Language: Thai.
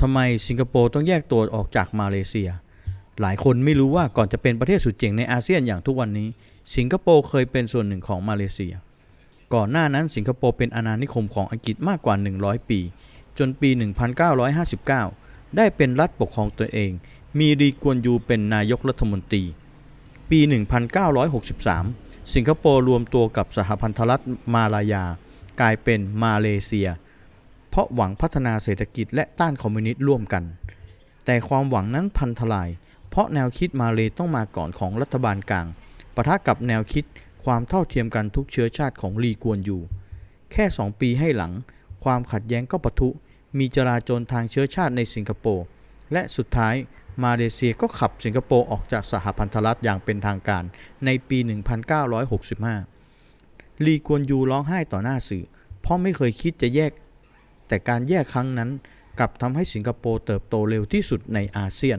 ทำไมสิงคโปร์ต้องแยกตัวออกจากมาเลเซีย หลายคนไม่รู้ว่าก่อนจะเป็นประเทศสุดเจ๋งในอาเซียนอย่างทุกวันนี้ สิงคโปร์เคยเป็นส่วนหนึ่งของมาเลเซีย ก่อนหน้านั้นสิงคโปร์เป็นอาณานิคมของอังกฤษมากกว่า 100 ปี จนปี 1959 ได้เป็นรัฐปกครองตัวเอง มีรีกวนยูเป็นนายกรัฐมนตรี ปี 1963 สิงคโปร์รวมตัวกับสหพันธรัฐมาลายา กลายเป็นมาเลเซีย เพราะหวังพัฒนาเศรษฐกิจและต้านคอมมิวนิสต์ร่วมกัน แต่ความหวังนั้นพันทลาย เพราะแนวคิดมาเลต้องมาก่อนของรัฐบาลกลางปะทะกับแนวคิดความเท่าเทียมกันทุกเชื้อชาติของลีกวนยูแค่ 2 ปีให้หลัง ความขัดแย้งก็ปะทุ มีจราจรทางเชื้อชาติในสิงคโปร์ และสุดท้ายมาเลเซียก็ขับสิงคโปร์ออกจากสหพันธรัฐอย่างเป็นทางการในปี 1965 ลีกวนยูร้องไห้ต่อหน้าสื่อ เพราะไม่เคยคิดจะแยก แต่การแยกครั้งนั้นกลับทำให้สิงคโปร์เติบโตเร็วที่สุดในอาเซียน